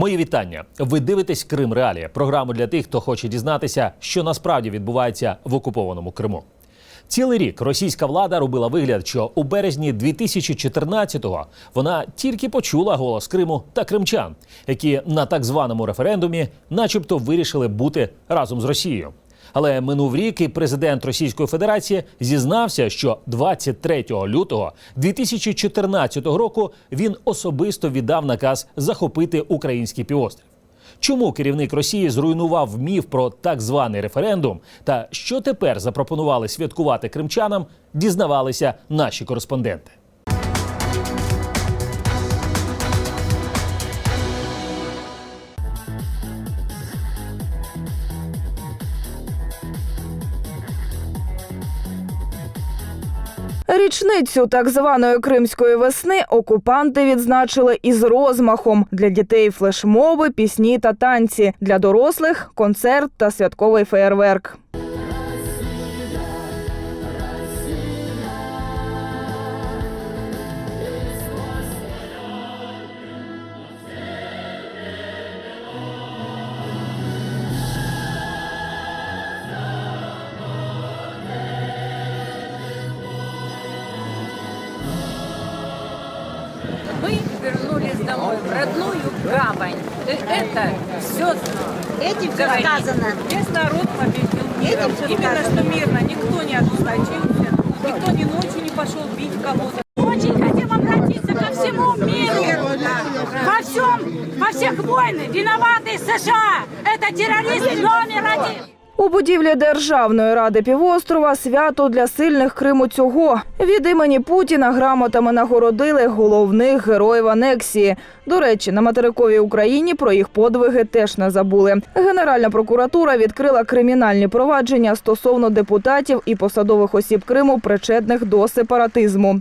Мої вітання. Ви дивитесь Крим Реалія, програму для тих, хто хоче дізнатися, що насправді відбувається в окупованому Криму. Цілий рік російська влада робила вигляд, що у березні 2014-го вона тільки почула голос Криму та кримчан, які на так званому референдумі, начебто, вирішили бути разом з Росією. Але минув рік, і президент Російської Федерації зізнався, що 23 лютого 2014 року він особисто віддав наказ захопити український півострів. Чому керівник Росії зруйнував міф про так званий референдум та що тепер запропонували святкувати кримчанам, дізнавалися наші кореспонденти. Річницю так званої кримської весни окупанти відзначили із розмахом для дітей флешмоби, пісні та танці, для дорослих концерт та святковий феєрверк. Мы вернулись домой, в родную гавань. И это все Этим все сказано. Весь народ победил миром. Именно сказано. что мирно. Никто не ожесточился, никто ни ночью не пошел бить кого-то. Очень хотим обратиться ко всему миру. Во всем, во всех войнах виноваты США. Это террорист номер один. У будівлі Державної ради півострова свято для сильних Криму цього. Від імені Путіна грамотами нагородили головних героїв анексії. До речі, на материковій Україні про їх подвиги теж не забули. Генеральна прокуратура відкрила кримінальні провадження стосовно депутатів і посадових осіб Криму, причетних до сепаратизму.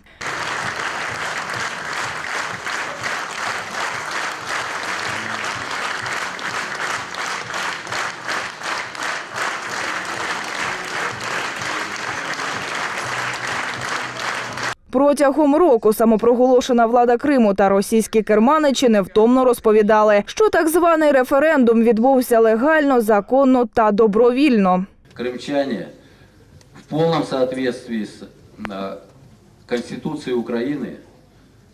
Протягом року самопроголошена влада Криму та російські керманичі невтомно розповідали, що так званий референдум відбувся легально, законно та добровільно. крымчане в полном соответствии с э, Конституцией Украины,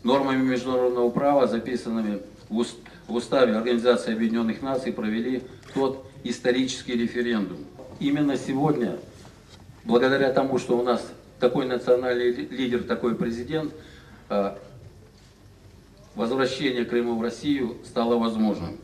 нормами международного права, записанными в уст- в Уставе Организации Объединенных Наций, провели тот исторический референдум. Именно сегодня, благодаря тому, что у нас такой национальный ли- лидер, такой президент, э, возвращение Крыма в Россию стало возможным.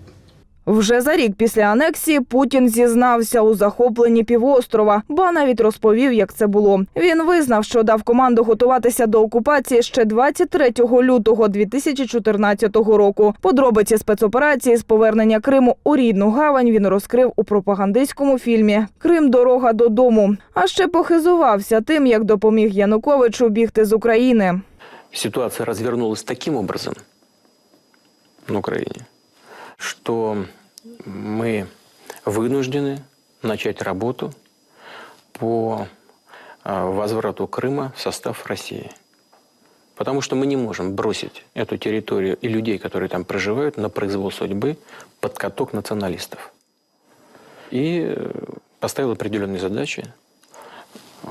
Вже за рік після анексії Путін зізнався у захопленні півострова, ба навіть розповів, як це було. Він визнав, що дав команду готуватися до окупації ще 23 лютого 2014 року. Подробиці спецоперації з повернення Криму у рідну гавань він розкрив у пропагандистському фільмі Крим дорога додому. А ще похизувався тим, як допоміг Януковичу бігти з України. ситуация развернулась таким образом на Украине, что мы вынуждены начать работу по а, возврату Крыма в состав России. Потому что мы не можем бросить эту территорию и людей, которые там проживают, на произвол судьбы под каток националистов. И э, поставил определенные задачи, э,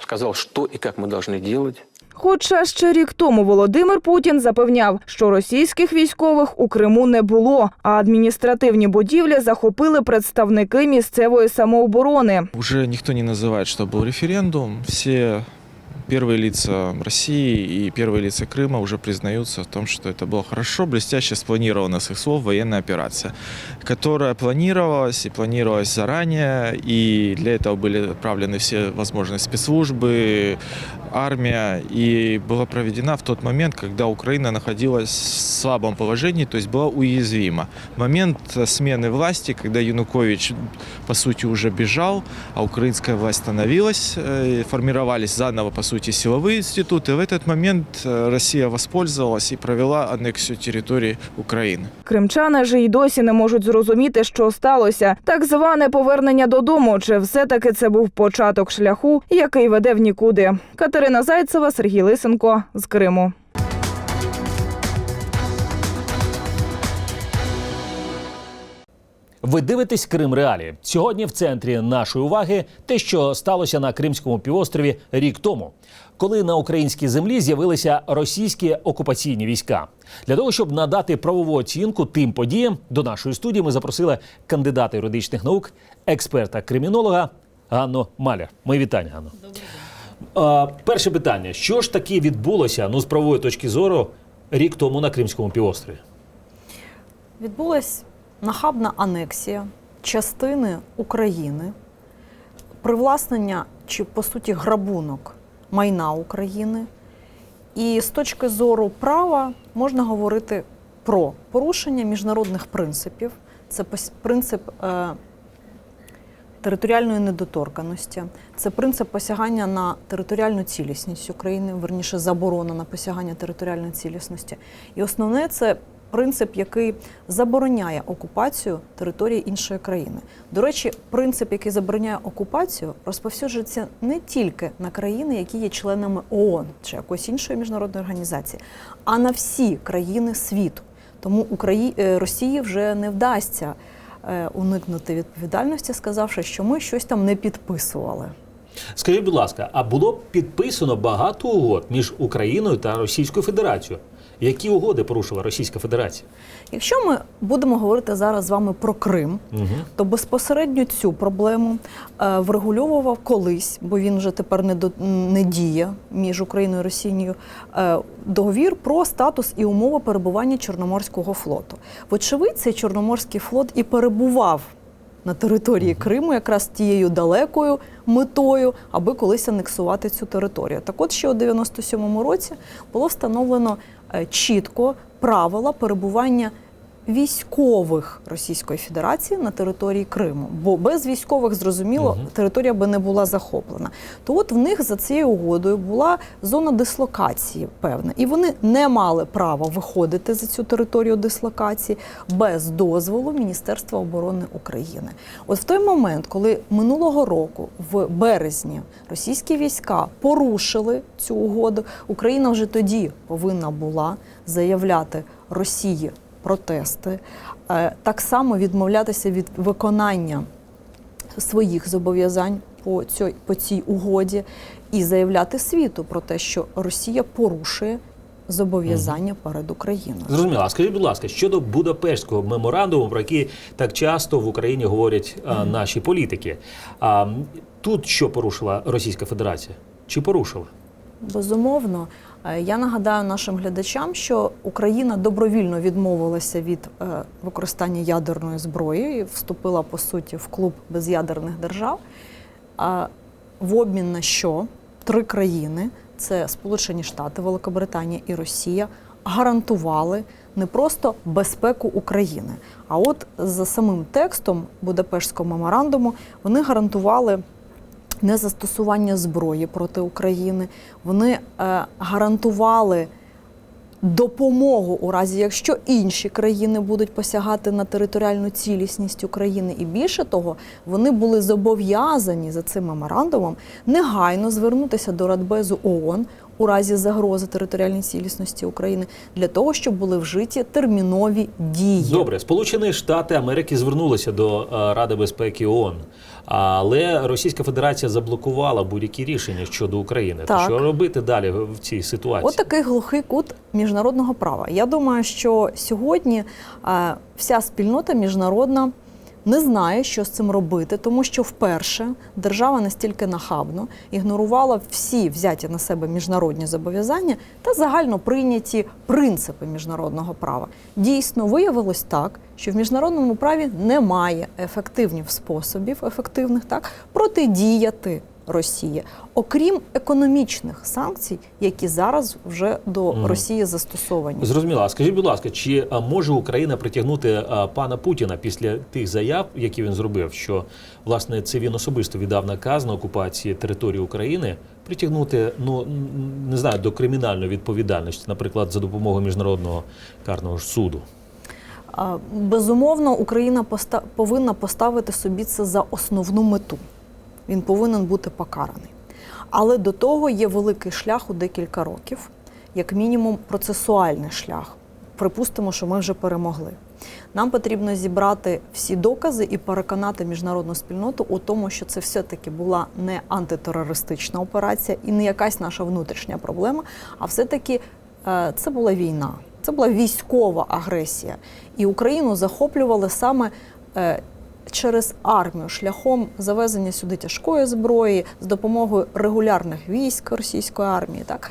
сказал, что и как мы должны делать, Хоча ще рік тому Володимир Путін запевняв, що російських військових у Криму не було, а адміністративні будівлі захопили представники місцевої самооборони. Уже никто не называет, что был референдум. Все первые лица России и первые лица Крыма уже признаются в том, что это была хорошо, блестяще спланирована с их слов военная операция, которая планировалась и планировалась заранее, и для этого были отправлены все возможные спецслужбы, армия, и была проведена в тот момент, когда Украина находилась в слабом положении, то есть была уязвима. В момент э, смены власти, когда Янукович, по сути, уже бежал, а украинская власть становилась, э, формировались заново, по сути, силовые институты, в этот момент э, Россия воспользовалась и провела аннексию территории Украины. Кримчани ж і досі не можуть зрозуміти, що сталося. Так зване повернення додому. Чи все-таки це був початок шляху, який веде в нікуди? Катерина Зайцева, Сергій Лисенко з Криму. Ви дивитесь Крим Реалії. Сьогодні в центрі нашої уваги те, що сталося на Кримському півострові рік тому, коли на українській землі з'явилися російські окупаційні війська. Для того щоб надати правову оцінку тим подіям, до нашої студії ми запросили кандидата юридичних наук, експерта-кримінолога Ганну Маляр. Мої вітання, Ганно. А, перше питання: що ж таки відбулося ну з правової точки зору рік тому на Кримському півострові? Відбулась нахабна анексія частини України, привласнення чи, по суті, грабунок майна України. І з точки зору права можна говорити про порушення міжнародних принципів. Це принцип е, територіальної недоторканості, це принцип посягання на територіальну цілісність України, верніше заборона на посягання територіальної цілісності. І основне це принцип, який забороняє окупацію території іншої країни. До речі, принцип, який забороняє окупацію, розповсюджується не тільки на країни, які є членами ООН чи якоїсь іншої міжнародної організації, а на всі країни світу. Тому Украї... е, Росії вже не вдасться уникнути відповідальності, сказавши, що ми щось там не підписували. Скажіть, будь ласка, а було підписано багато угод між Україною та Російською Федерацією? Які угоди порушила Російська Федерація? Якщо ми будемо говорити зараз з вами про Крим, Угу. то безпосередньо цю проблему е, врегульовував колись, бо він вже тепер не, до, не діє між Україною і Росією, е, договір про статус і умови перебування Чорноморського флоту. Вочевидь, цей Чорноморський флот і перебував на території Криму якраз тією далекою метою, аби колись анексувати цю територію. Так от ще у 97-му році було встановлено е, чітко правила перебування військових Російської Федерації на території Криму, бо без військових зрозуміло Мгм. територія би не була захоплена. То от в них за цією угодою була зона дислокації певна, і вони не мали права виходити за цю територію дислокації без дозволу Міністерства оборони України. От в той момент, коли минулого року, в березні, російські війська порушили цю угоду, Україна вже тоді повинна була заявляти Росії протести, е, так само відмовлятися від виконання своїх зобов'язань по цій, по цій угоді і заявляти світу про те, що Росія порушує зобов'язання перед Україною. Зрозуміло. А скажіть, будь ласка, щодо Будапештського меморандуму, про який так часто в Україні говорять а, наші політики. А, тут що порушила Російська Федерація? Чи порушила? Безумовно, Е, я нагадаю нашим глядачам, що Україна добровільно відмовилася від е, використання ядерної зброї і вступила по суті в клуб без'ядерних держав. А в обмін на що три країни це Сполучені Штати, Великобританія і Росія. Гарантували не просто безпеку України, а от за самим текстом Будапештського меморандуму вони гарантували незастосування зброї проти України. Вони е, гарантували допомогу у разі, якщо інші країни будуть посягати на територіальну цілісність України. І більше того, вони були зобов'язані за цим меморандумом негайно звернутися до Радбезу ООН у разі загрози територіальній цілісності України для того, щоб були вжиті термінові дії. Добре, Сполучені Штати Америки звернулися до Ради безпеки ООН, але Російська Федерація заблокувала будь-які рішення щодо України. То Так. що робити далі в цій ситуації? От такий глухий кут міжнародного права. Я думаю, що сьогодні е, вся спільнота міжнародна не знає, що з цим робити, тому що вперше держава настільки нахабно ігнорувала всі взяті на себе міжнародні зобов'язання та загально прийняті принципи міжнародного права. Дійсно виявилось так, що в міжнародному праві немає ефективних способів, ефективних так протидіяти Росії, окрім економічних санкцій, які зараз вже до Мгм. Росії застосовані. Зрозуміло. А скажіть, будь ласка, чи може Україна притягнути пана Путіна після тих заяв, які він зробив, що власне це він особисто віддав наказ на окупації території України, притягнути ну не знаю до кримінальної відповідальності, наприклад, за допомогою міжнародного карного суду? Безумовно, Україна поста- повинна поставити собі це за основну мету. Він повинен бути покараний. Але до того є великий шлях у декілька років, як мінімум процесуальний шлях. припустимо, що ми вже перемогли. Нам потрібно зібрати всі докази і переконати міжнародну спільноту у тому, що це все-таки була не антитерористична операція і не якась наша внутрішня проблема, а все-таки е, це була війна, це була військова агресія. І Україну захоплювали саме е, через армію шляхом завезення сюди тяжкої зброї з допомогою регулярних військ російської армії. Так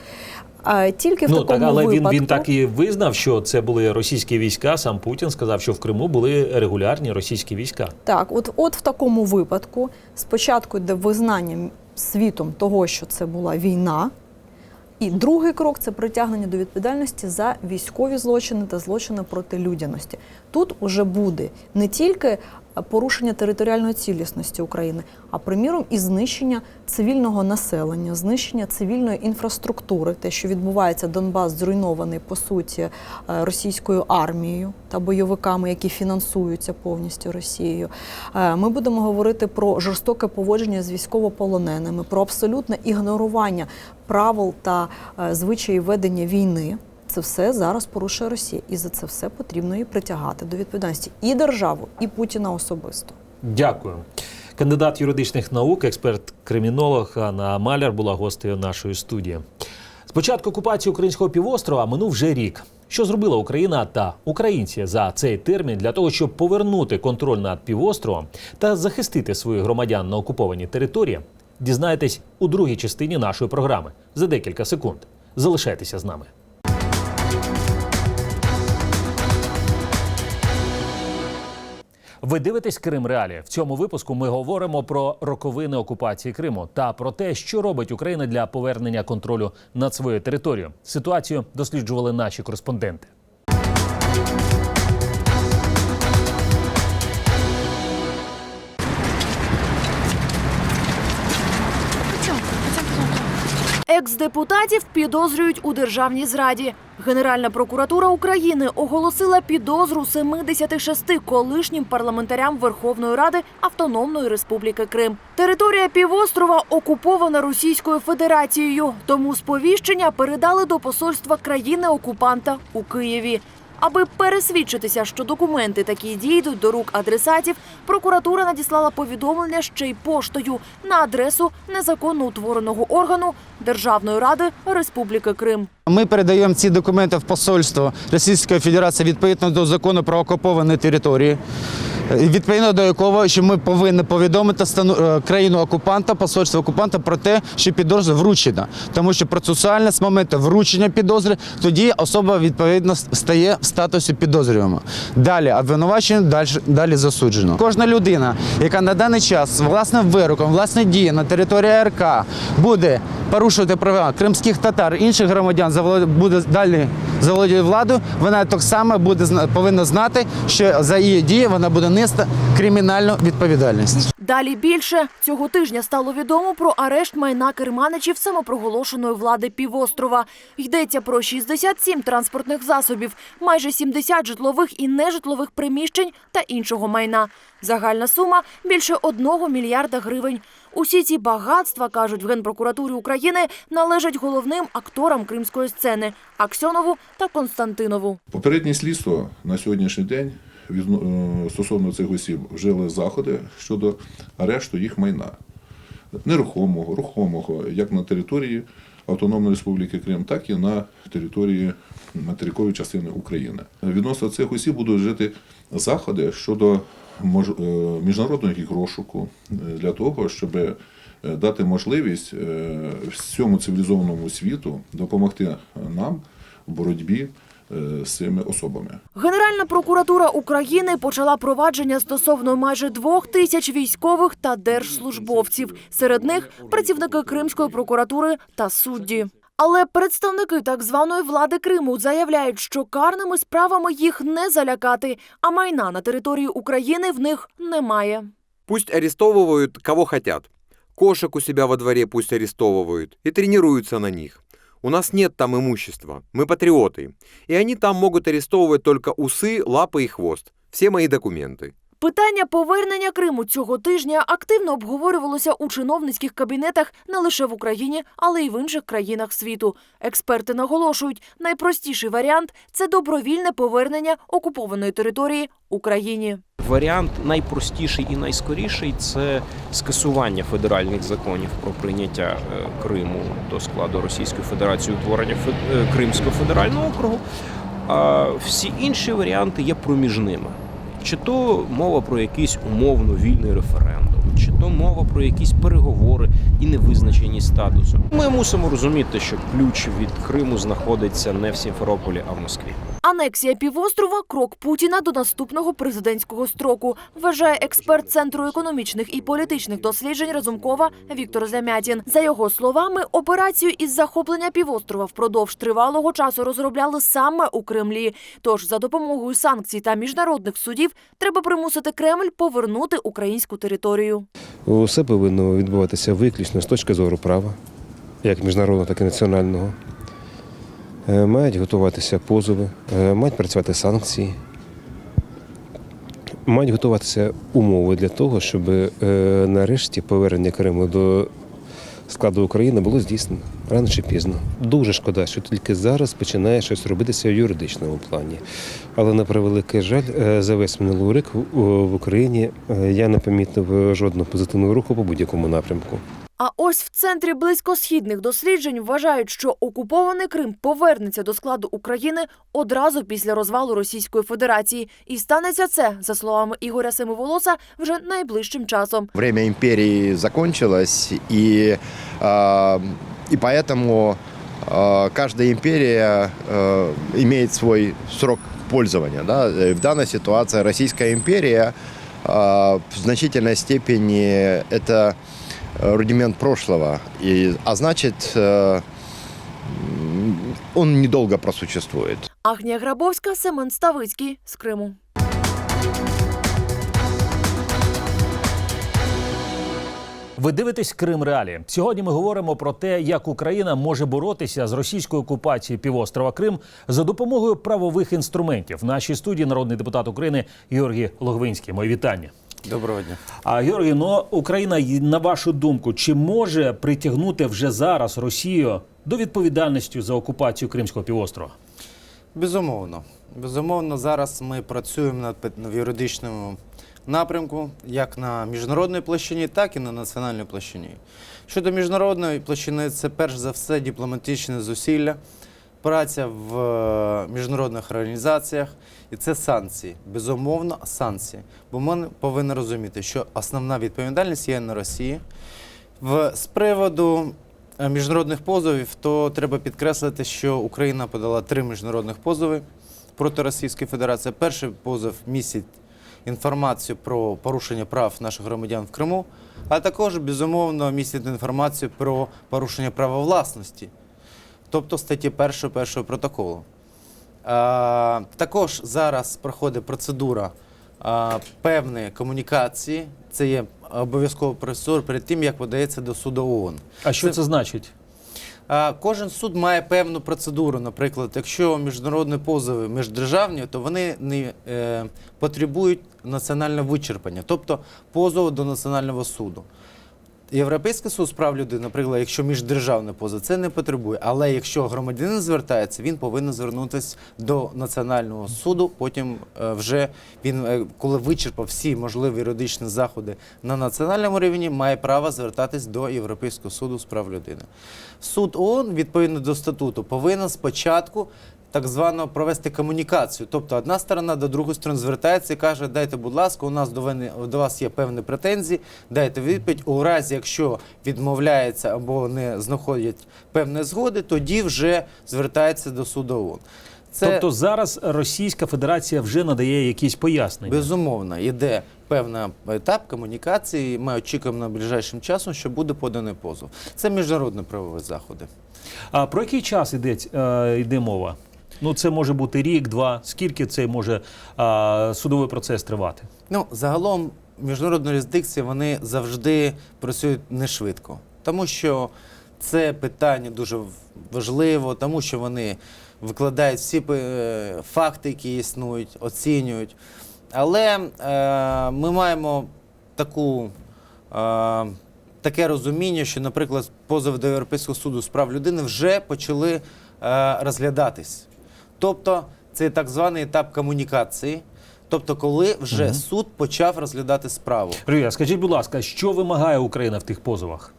тільки в Ну такому так, але він, він так і визнав, що це були російські війська. Сам Путін сказав, що в Криму були регулярні російські війська. Так, от, от в такому випадку спочатку йде визнання світом того, що це була війна. І другий крок це притягнення до відповідальності за військові злочини та злочини проти людяності. Тут уже буде не тільки порушення територіальної цілісності України, а приміром і знищення цивільного населення, знищення цивільної інфраструктури, те, що відбувається, Донбас зруйнований по суті е, російською армією та бойовиками, які фінансуються повністю Росією. Е, Ми будемо говорити про жорстоке поводження з військовополоненими, про абсолютне ігнорування правил та е, звичаїв ведення війни. Це все зараз порушує Росія, і за це все потрібно її притягати до відповідальності і державу, і Путіна особисто. Дякую. Кандидат юридичних наук, експерт-кримінолог Анна Маляр була гостею нашої студії. З початку окупації українського півострова минув вже рік. Що зробила Україна та українці за цей термін для того, щоб повернути контроль над півостровом та захистити своїх громадян на окупованій території? Дізнаєтесь у другій частині нашої програми за декілька секунд. Залишайтеся з нами. Ви дивитесь Крим Реалі. В цьому випуску ми говоримо про роковини окупації Криму та про те, що робить Україна для повернення контролю над своєю територією. Ситуацію досліджували наші кореспонденти. Екс-депутатів підозрюють у державній зраді. Генеральна прокуратура України оголосила підозру 76 колишнім парламентарям Верховної Ради Автономної Республіки Крим. Територія півострова окупована Російською Федерацією, тому сповіщення передали до посольства країни-окупанта у Києві. Аби пересвідчитися, що документи такі дійдуть до рук адресатів, прокуратура надіслала повідомлення ще й поштою на адресу незаконно утвореного органу Державної ради Республіки Крим. Ми передаємо ці документи в посольство Російської Федерації відповідно до закону про окуповані території, відповідно до якого що ми повинні повідомити стану- е, країну окупанта, посольство окупанта про те, що підозра вручена. Тому що процесуально з моменту вручення підозри тоді особа відповідно стає в статусі підозрюваного. Далі обвинувачення, далі, далі засуджено. Кожна людина, яка на даний час власним вироком, власне дії на території РК буде порушувати права кримських татар, інших громадян, буде далі заволодіти владу, вона так само буде повинна знати, що за її дії вона буде нести кримінальну відповідальність. Далі більше цього тижня стало відомо про арешт майна керманичів самопроголошеної влади півострова. Йдеться про 67 транспортних засобів, майже 70 житлових і нежитлових приміщень та іншого майна. Загальна сума більше одного мільярда гривень. Усі ці багатства, кажуть в Генпрокуратурі України, належать головним акторам кримської сцени Аксьонову та Константинову. Попереднє слідство на сьогоднішній день стосовно цих осіб вжили заходи щодо арешту їх майна нерухомого, рухомого, як на території Автономної Республіки Крим, так і на території материкової частини України. Відносно цих осіб будуть вжити заходи щодо е, міжнародного їх розшуку е, для того, щоб е, дати можливість е, всьому цивілізованому світу допомогти нам в боротьбі е, з цими особами. Генеральна прокуратура України почала провадження стосовно майже двох тисяч військових та держслужбовців. Серед них працівники Кримської прокуратури та судді. Але представники так званої влади Криму заявляють, що карними справами їх не залякати, а майна на території України в них немає. Пусть арестовывают кого хотят. Кошек у себя во дворе пусть арестовывают и тренируются на них. У нас нет там имущества, мы патриоты. И они там могут арестовывать только усы, лапы и хвост. Все мои документы. Питання повернення Криму цього тижня активно обговорювалося у чиновницьких кабінетах не лише в Україні, але й в інших країнах світу. Експерти наголошують, найпростіший варіант це добровільне повернення окупованої території Україні. Варіант найпростіший і найскоріший це скасування федеральних законів про прийняття е, Криму до складу Російської Федерації, утворення е, Кримського федерального округу. А всі інші варіанти є проміжними. Чи то мова про якийсь умовно вільний референдум, чи то мова про якісь переговори і невизначеність статусу. Ми мусимо розуміти, що ключ від Криму знаходиться не в Сімферополі, а в Москві. Анексія півострова крок Путіна до наступного президентського строку, вважає експерт Центру економічних і політичних досліджень Разумкова Віктор Замятін. За його словами, операцію із захоплення півострова впродовж тривалого часу розробляли саме у Кремлі. Тож за допомогою санкцій та міжнародних судів треба примусити Кремль повернути українську територію. Усе повинно відбуватися виключно з точки зору права, як міжнародного, так і національного. Е, Мають готуватися позови, е, мають працювати санкції, мають готуватися умови для того, щоб е, нарешті повернення Криму до складу України було здійснено рано чи пізно. Дуже шкода, що тільки зараз починає щось робитися в юридичному плані. Але на превеликий жаль, за весь минулий рік в- Україні я не помітив жодного позитивного руху по будь-якому напрямку. А ось в центрі близькосхідних досліджень вважають, що окупований Крим повернеться до складу України одразу після розвалу Російської Федерації, і станеться це, за словами Ігоря Семиволоса, вже найближчим часом. Время империи закончилось, и, а, и поэтому а, каждая империя а, имеет свой срок пользования. Да? Э, В данной ситуации Российская империя а, в значительной степени это э, рудимент прошлого, и, а значит, э, он недолго просуществует. Агнія Грабовська, Семен Ставицький з Криму. Ви дивитесь Крим Реалі. Сьогодні ми говоримо про те, як Україна може боротися з російською окупацією півострова Крим за допомогою правових інструментів. В нашій студії народний депутат України Георгій Логвинський. Мої вітання. Доброго дня. А Георгій, ну Україна, на вашу думку, чи може притягнути вже зараз Росію до відповідальності за окупацію Кримського півострова? Безумовно. Безумовно, зараз ми працюємо над в юридичному напрямку, як на міжнародній площині, так і на національній площині. Щодо міжнародної площини, це перш за все дипломатичне зусилля, праця в е, міжнародних організаціях, і це санкції. Безумовно, санкції. Бо ми повинні розуміти, що основна відповідальність є на Росії. В, з приводу е, міжнародних позовів, то треба підкреслити, що Україна подала три міжнародних позови проти Російської Федерації. Перший позов містить інформацію про порушення прав наших громадян в Криму, а також, безумовно, містить інформацію про порушення права власності, тобто статті 1 першого протоколу. А, також зараз проходить процедура певної комунікації. Це є обов'язковий процедура перед тим, як подається до суду ООН. А що це значить? Кожен суд має певну процедуру. Наприклад, якщо міжнародні позови міждержавні, то вони не е, потребують національного вичерпання, тобто позову до національного суду. Європейський суд з прав людини, наприклад, якщо міждержавний позов, це не потребує. Але якщо громадянин звертається, він повинен звернутися до національного суду. Потім е, вже він, е, коли вичерпав всі можливі юридичні заходи на національному рівні, має право звертатись до Європейського суду з прав людини. Суд ООН, відповідно до статуту, повинен спочатку. Так звано провести комунікацію. Тобто одна сторона до другої сторони звертається і каже, дайте, будь ласка, у нас до, вини, до вас є певні претензії, дайте відповідь. У разі, якщо відмовляється або не знаходять певної згоди, тоді вже звертається до суду ООН. Це Тобто зараз Російська Федерація вже надає якісь пояснення. безумовно йде певний етап комунікації. Ми очікуємо найближчим часом, що буде поданий позов. Це міжнародні правові заходи. А про який час йде, е, йде мова? Ну, це може бути рік, два. Скільки цей може а, судовий процес тривати? Ну, загалом міжнародні юрисдикції вони завжди працюють не швидко, тому що це питання дуже важливо, тому що вони викладають всі е, факти, які існують, оцінюють. Але е, ми маємо таку, е, таке розуміння, що, наприклад, позови до Європейського суду з прав людини вже почали е, розглядатись. Тобто, це так званий етап комунікації. Тобто, коли вже Мгм. суд почав розглядати справу. Рія, скажіть, будь ласка, що вимагає Україна в тих позовах?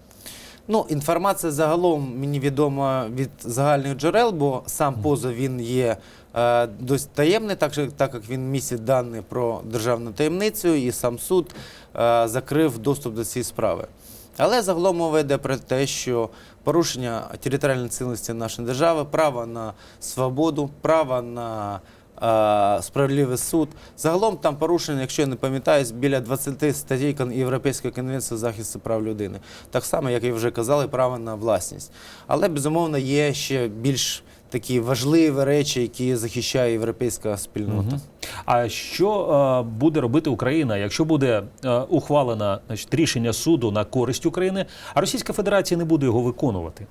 Ну, інформація загалом мені відома від загальних джерел, бо сам позов він є е, досить таємний, так, так як він містить дані про державну таємницю, і сам суд е, закрив доступ до цієї справи. Але загалом мова йде про те, що порушення територіальної цілісності нашої держави, право на свободу, право на е, справедливий суд. Загалом там порушено, якщо я не пам'ятаюсь, біля 20 статей Європейської конвенції захисту прав людини. Так само, як і вже казали, право на власність. Але безумовно є ще більш такі важливі речі, які захищає європейська спільнота. А що е, буде робити Україна, якщо буде е, ухвалено значить, рішення суду на користь України, а Російська Федерація не буде його виконувати?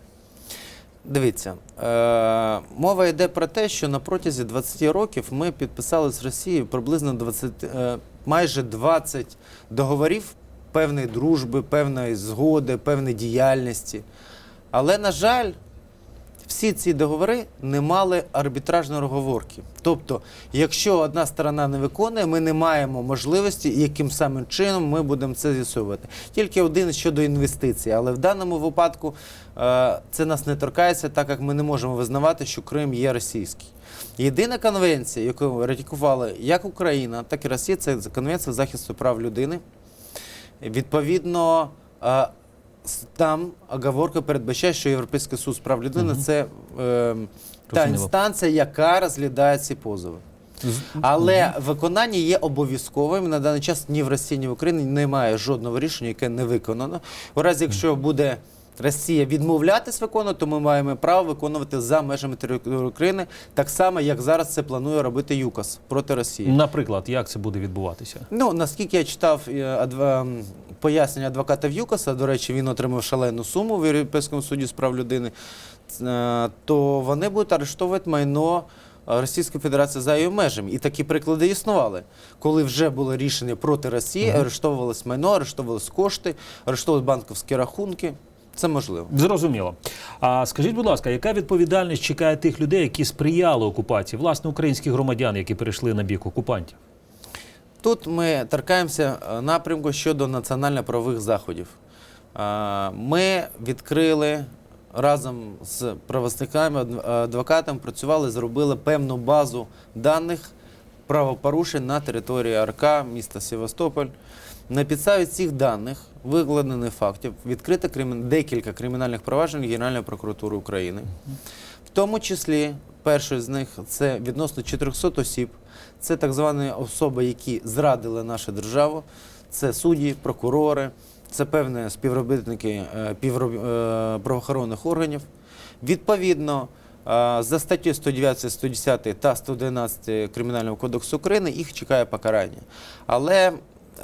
Дивіться, е, мова йде про те, що на протязі 20 років ми підписали з Росією приблизно 20, е, майже 20 договорів певної дружби, певної згоди, певної діяльності. Але, на жаль, всі ці договори не мали арбітражної розговорки. Тобто, якщо одна сторона не виконує, ми не маємо можливості, яким самим чином ми будемо це з'ясовувати. Тільки один щодо інвестицій. Але в даному випадку е, це нас не торкається, так як ми не можемо визнавати, що Крим є російський. Єдина конвенція, яку ратифікували як Україна, так і Росія, це конвенція захисту прав людини. Відповідно, е, там оговорка передбачає, що Європейський суд з прав людини Мгм. це е, та інстанція, яка розглядає ці позови. Але виконання є обов'язковим. На даний час ні в Росії, ні в Україні немає жодного рішення, яке не виконано. У разі, якщо буде Росія відмовлятись виконувати, то ми маємо право виконувати за межами території України, так само, як зараз це планує робити ЮКОС проти Росії. Наприклад, як це буде відбуватися? Ну, наскільки я читав е, адва- пояснення адвоката В'юкаса, до речі, він отримав шалену суму в Європейському суді з прав людини, е, то вони будуть арештовувати майно е, Російської Федерації за її межами. І такі приклади існували. Коли вже було рішення проти Росії, Мгм. арештовувалось майно, арештовувались кошти, арештовувались банківські рахунки. Це можливо. Зрозуміло. А скажіть, будь ласка, яка відповідальність чекає тих людей, які сприяли окупації, власне, українських громадян, які перейшли на бік окупантів? Тут ми торкаємося е, напрямку щодо національно-правових заходів. Е, Ми відкрили разом з правозахисниками, адв- адвокатами, працювали, зробили певну базу даних правопорушень на території АРК, міста Севастополь. На підставі цих даних, викладених фактів, відкрито декілька кримінальних проваджень Генеральної прокуратури України. В тому числі перший з них це відносно 400 осіб. Це так звані особи, які зрадили нашу державу. Це судді, прокурори, це певні співробітники е, е, правоохоронних органів. Відповідно, е, за статтю 109, 110 та 111 Кримінального кодексу України їх чекає покарання. Але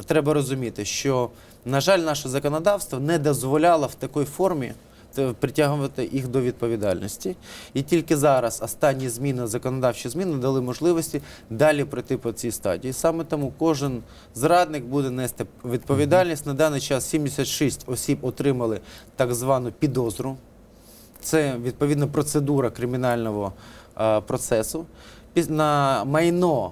треба розуміти, що, на жаль, наше законодавство не дозволяло в такій формі притягувати їх до відповідальності. І тільки зараз останні зміни, законодавчі зміни дали можливості далі пройти по цій стадії. Саме тому кожен зрадник буде нести відповідальність. На даний час 76 осіб отримали так звану підозру. Це відповідно процедура кримінального е, процесу. На майно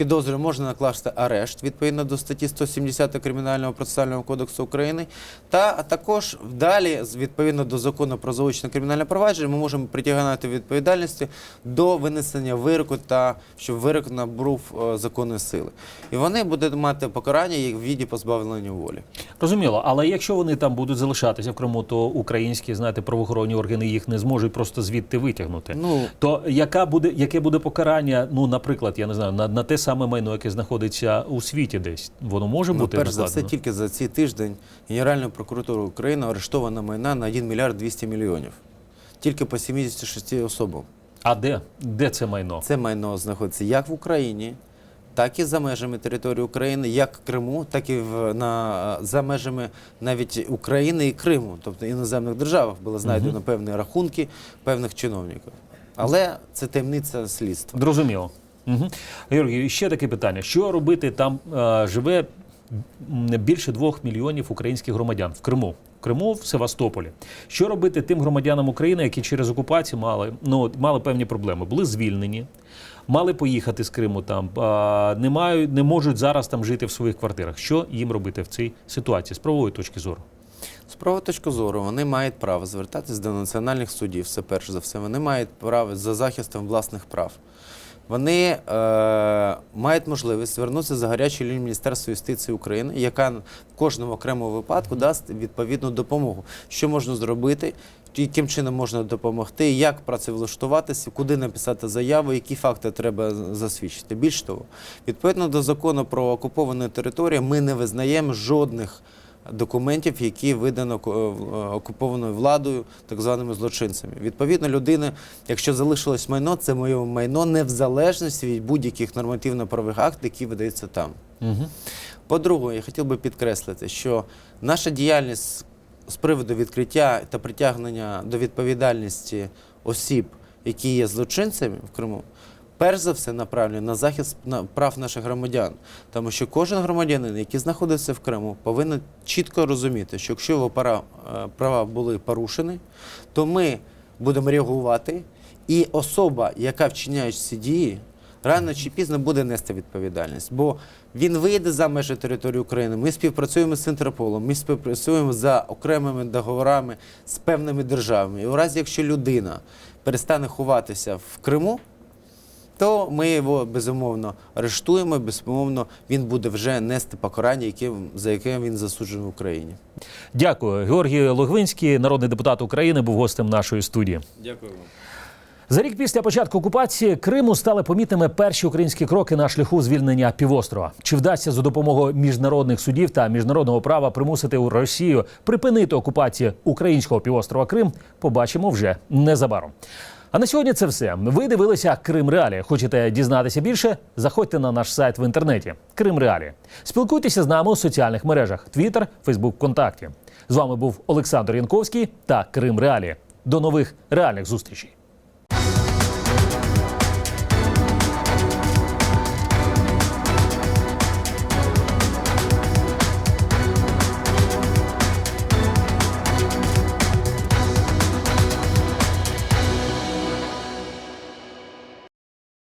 підозрюю можна накласти арешт відповідно до статті 170 Кримінального процесуального кодексу України. Та також далі, відповідно до закону про заочне кримінальне провадження, ми можемо притягнути відповідальності до винесення вироку та щоб вирок набув е, законної сили. І вони будуть мати покарання як в віді позбавлення волі. Розуміло, але якщо вони там будуть залишатися в Криму, то українські знаєте, правоохоронні органи їх не зможуть просто звідти витягнути. Ну, То яка буде, яке буде покарання? Ну, наприклад, я не знаю, на, на те саме майно, яке знаходиться у світі десь, воно може Ну, бути перш за все, тільки за цей тиждень Генеральною прокуратурою України арештовано майна на 1 мільярд 200 мільйонів. Тільки по 76 особам. А де? Де це майно? Це майно знаходиться як в Україні, так і за межами території України, як в Криму, так і в, на, за межами навіть України і Криму, тобто іноземних державах було знайдено Мгм. певні рахунки певних чиновників. Але це таємниця слідства. Зрозуміло. Угу. Георгій, ще таке питання: що робити там е, живе більше двох мільйонів українських громадян в Криму? В Криму в Севастополі. Що робити тим громадянам України, які через окупацію мали ну мали певні проблеми, були звільнені, мали поїхати з Криму там, а, не мають, не можуть зараз там жити в своїх квартирах. Що їм робити в цій ситуації з правової точки зору? З правої точки зору вони мають право звертатись до національних судів. Це перш за все. Вони мають право за захистом власних прав. Вони е, мають можливість звернутися за гарячу лінію Міністерства юстиції України, яка в кожному окремому випадку дасть відповідну допомогу. Що можна зробити, яким чином можна допомогти, як працевлаштуватися, куди написати заяву, які факти треба засвідчити. Більш того, відповідно до закону про окуповану територію, ми не визнаємо жодних документів, які видано е, окупованою владою, так званими злочинцями. Відповідно, людина, якщо залишилось майно, це моє майно не в залежності від будь-яких нормативно-правових актів, які видаються там. Угу. По-друге, я хотів би підкреслити, що наша діяльність з приводу відкриття та притягнення до відповідальності осіб, які є злочинцями в Криму, перш за все направлена на захист прав наших громадян. Тому що кожен громадянин, який знаходиться в Криму, повинен чітко розуміти, що якщо його е, права були порушені, то ми будемо реагувати, і особа, яка вчиняє ці дії, рано чи пізно буде нести відповідальність. Бо він вийде за межі території України. Ми співпрацюємо з Інтерполом, ми співпрацюємо за окремими договорами з певними державами. І у разі, якщо людина перестане ховатися в Криму, то ми його безумовно арештуємо, безумовно, він буде вже нести покарання, яке, за яке він засуджений в Україні. Дякую. Георгій Логвинський, народний депутат України, був гостем нашої студії. Дякую вам. За рік після початку окупації Криму стали помітними перші українські кроки на шляху звільнення півострова. Чи вдасться за допомогою міжнародних судів та міжнародного права примусити Росію припинити окупацію українського півострова Крим? Побачимо вже незабаром. А на сьогодні це все. Ви дивилися Крим Реалі. Хочете дізнатися більше? Заходьте на наш сайт в інтернеті Крим Реалі. Спілкуйтеся з нами у соціальних мережах: Twitter, Facebook, ВКонтакті. З вами був Олександр Янковський та Крим Реалі. До нових реальних зустрічей.